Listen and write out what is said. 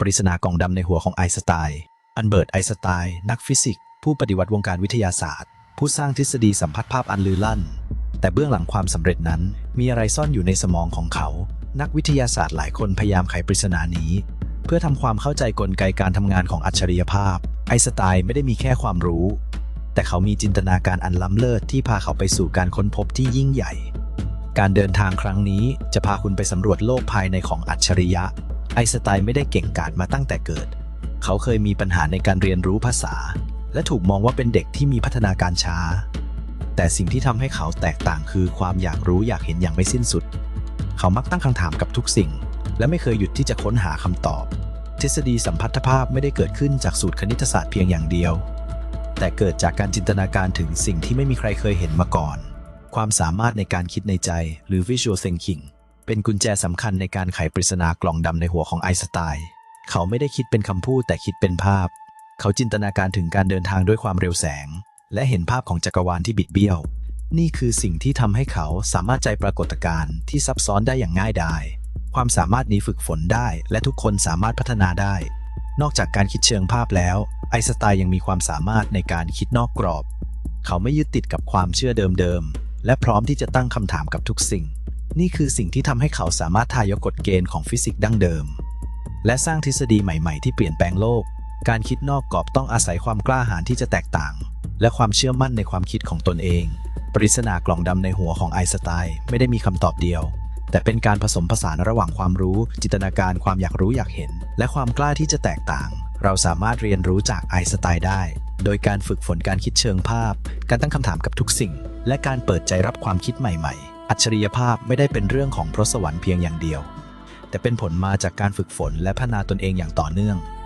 ปริศนากองดำในหัวของไอน์สไตน์ อันเบิร์ตไอน์สไตน์ นักฟิสิกส์ ผู้ปฏิวัติวงการวิทยาศาสตร์ ผู้สร้างทฤษฎีสัมผัสภาพอันลือลั่น แต่เบื้องหลังความสำเร็จนั้น มีอะไรซ่อนอยู่ในสมองของเขา นักวิทยาศาสตร์หลายคนพยายามไขปริศนานี้ เพื่อทำความเข้าใจกลไกการทำงานของอัจฉริยภาพ ไอน์สไตน์ไม่ได้มีแค่ความรู้ แต่เขามีจินตนาการอันล้ำเลิศที่พาเขาไปสู่การค้นพบที่ยิ่งใหญ่ การเดินทางครั้งนี้จะพาคุณไปสำรวจโลกภายในของอัจฉริยะ ไอสไตน์ไม่ได้เก่งกาจมาตั้งแต่เกิด เขาเคยมีปัญหาในการเรียนรู้ภาษา และถูกมองว่าเป็นเด็กที่มีพัฒนาการช้า แต่สิ่งที่ทำให้เขาแตกต่างคือความอยากรู้อยากเห็นอย่างไม่สิ้นสุด เขามักตั้งคำถามกับทุกสิ่ง และไม่เคยหยุดที่จะค้นหาคำตอบ ทฤษฎีสัมพัทธภาพไม่ได้เกิดขึ้นจากสูตรคณิตศาสตร์เพียงอย่างเดียว แต่เกิดจากการจินตนาการถึงสิ่งที่ไม่มีใครเคยเห็นมาก่อน ความสามารถในการคิดในใจหรือ visual thinking เป็นกุญแจสำคัญในการไขปริศนากล่องดำในหัวของไอน์สไตน์เขาไม่ได้คิดเป็นคำพูดแต่คิดเป็นภาพ เขาจินตนาการถึงการเดินทางด้วยความเร็วแสง และเห็นภาพของจักรวาลที่บิดเบี้ยว นี่คือสิ่งที่ทำให้เขาสามารถใจปรากฏการณ์ที่ซับซ้อนได้อย่างง่ายดาย ความสามารถนี้ฝึกฝนได้ และทุกคนสามารถพัฒนาได้ นอกจากการคิดเชิงภาพแล้ว ไอน์สไตน์ยังมีความสามารถในการคิดนอกกรอบ เขาไม่ยึดติดกับความเชื่อเดิมๆและพร้อมที่จะตั้งคำถามกับทุกสิ่ง นี่คือสิ่งที่ทำให้เขาสามารถทายกกฎเกณฑ์ของฟิสิกส์ดั้งเดิม และสร้างทฤษฎีใหม่ๆ ที่เปลี่ยนแปลงโลก การคิดนอกกรอบต้องอาศัยความกล้าหาญที่จะแตกต่าง และความเชื่อมั่นในความคิดของตนเอง ปริศนากล่องดำในหัวของไอน์สไตน์ไม่ได้มีคำตอบเดียว แต่เป็นการผสมผสานระหว่างความรู้ จินตนาการความอยากรู้อยากเห็น และความกล้าที่จะแตกต่าง เราสามารถเรียนรู้จากไอน์สไตน์ได้ โดยการฝึกฝนการคิดเชิงภาพ การตั้งคำถามกับทุกสิ่ง และการเปิดใจรับความคิดใหม่ ๆ อัจฉริยภาพไม่ได้เป็นเรื่องของพรสวรรค์เพียงอย่างเดียว แต่เป็นผลมาจากการฝึกฝนและพัฒนาตนเองอย่างต่อเนื่อง